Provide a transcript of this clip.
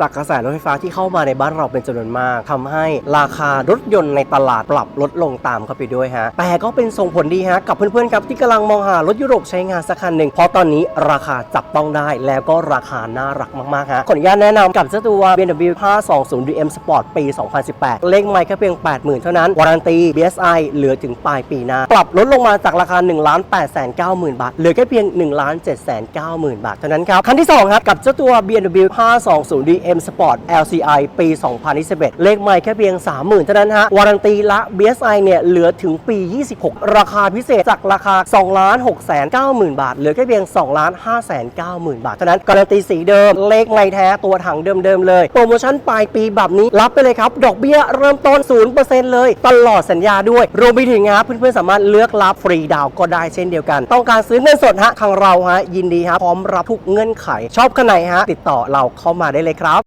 จากกระแสรถไฟฟ้าที่เข้ามาในบ้านเราเป็นจำนวนมากทำให้ราคารถยนต์ในตลาดปรับลดลงตามเข้าไปด้วยฮะ แต่ก็เป็นส่งผลดีฮะ กับเพื่อนๆครับที่กำลังมองหารถยุโรปใช้งานสักคันหนึ่ง เพราะตอนนี้ราคาจับต้องได้แล้วก็ราคาน่ารักมากๆฮะ ขออนุญาตแนะนำกับเจ้าตัว BMW 520 DM Sport ปี 2018 เลขไมล์แค่เพียง 80,000 เท่านั้น วารันตี BSI เหลือถึงปลายปีหน้า ปรับลดลงมาจากราคา1 8 9 0 0 0 0 บาท เหลือแค่เพียง 1 7 9 0 0 0 0 บาทเท่านั้นครับ คันที่2ครับกับเจ้าตัว BMW 520 DM M Sport LCI ปี 2021 เลขไมล์แค่เพียง 30,000 เท่านั้นฮะ วารันตีละ BSI เนี่ยเหลือถึงปี 26 ราคาพิเศษจากราคา 2 6 9 0 0 0 0บาท เหลือแค่เพียง 2 5 9 0 0 0 บาท เท่านั้น การันตีสีเดิม เลขไมล์แท้ตัวถังเดิม ๆ เลย โปรโมชั่นปลายปีแบบนี้รับไปเลยครับ ดอกเบี้ยเริ่มต้น 0%เลย ตลอดสัญญาด้วย รวมไปถึงครับเพื่อนๆสามารถเลือกรับฟรีดาวก็ได้เช่นเดียวกัน ต้องการซื้อเงินสดฮะทางเราฮะยินดีครับพร้อมรับทุกเงื่อนไข ชอบขนาดไหนฮะติดต่อเราเข้ามาได้เลยครับ